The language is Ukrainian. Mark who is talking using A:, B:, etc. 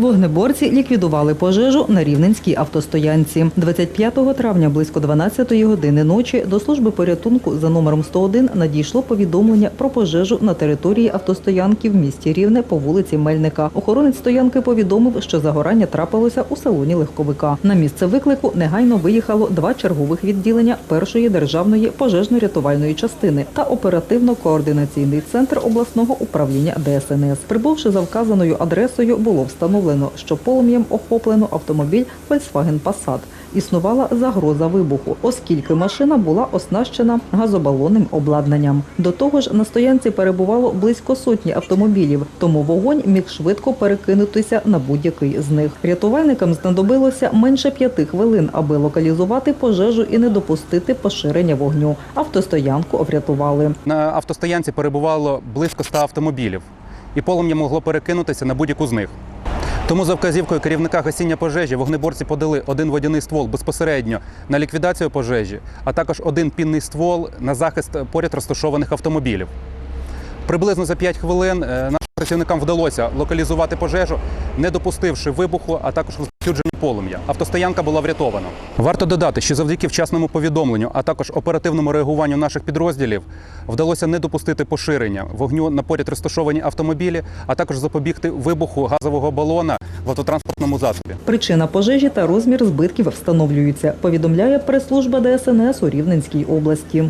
A: Вогнеборці ліквідували пожежу на Рівненській автостоянці. 25 травня близько 12 години ночі до служби порятунку за номером 101 надійшло повідомлення про пожежу на території автостоянки в місті Рівне по вулиці Мельника. Охоронець стоянки повідомив, що загорання трапилося у салоні легковика. На місце виклику негайно виїхало два чергових відділення першої державної пожежно-рятувальної частини та оперативно-координаційний центр обласного управління ДСНС. Прибувши за вказаною адресою, було встановлено, що полум'ям охоплено автомобіль Volkswagen Passat. Існувала загроза вибуху, оскільки машина була оснащена газобалонним обладнанням. До того ж, на стоянці перебувало близько сотні автомобілів, тому вогонь міг швидко перекинутися на будь-який з них. Рятувальникам знадобилося менше п'яти хвилин, аби локалізувати пожежу і не допустити поширення вогню. Автостоянку врятували.
B: На автостоянці перебувало близько 100 автомобілів, і полум'я могло перекинутися на будь-яку з них. Тому за вказівкою керівника гасіння пожежі вогнеборці подали один водяний ствол безпосередньо на ліквідацію пожежі, а також один пінний ствол на захист поряд розташованих автомобілів. Приблизно за 5 хвилин е, нашим працівникам вдалося локалізувати пожежу, не допустивши вибуху, а також розповсюдження полум'я. Автостоянка була врятована. Варто додати, що завдяки вчасному повідомленню, а також оперативному реагуванню наших підрозділів вдалося не допустити поширення вогню на поряд розташовані автомобілі, а також запобігти вибуху газового балона в автотранспортному засобі.
A: Причина пожежі та розмір збитків встановлюються. Повідомляє прес-служба ДСНС у Рівненській області.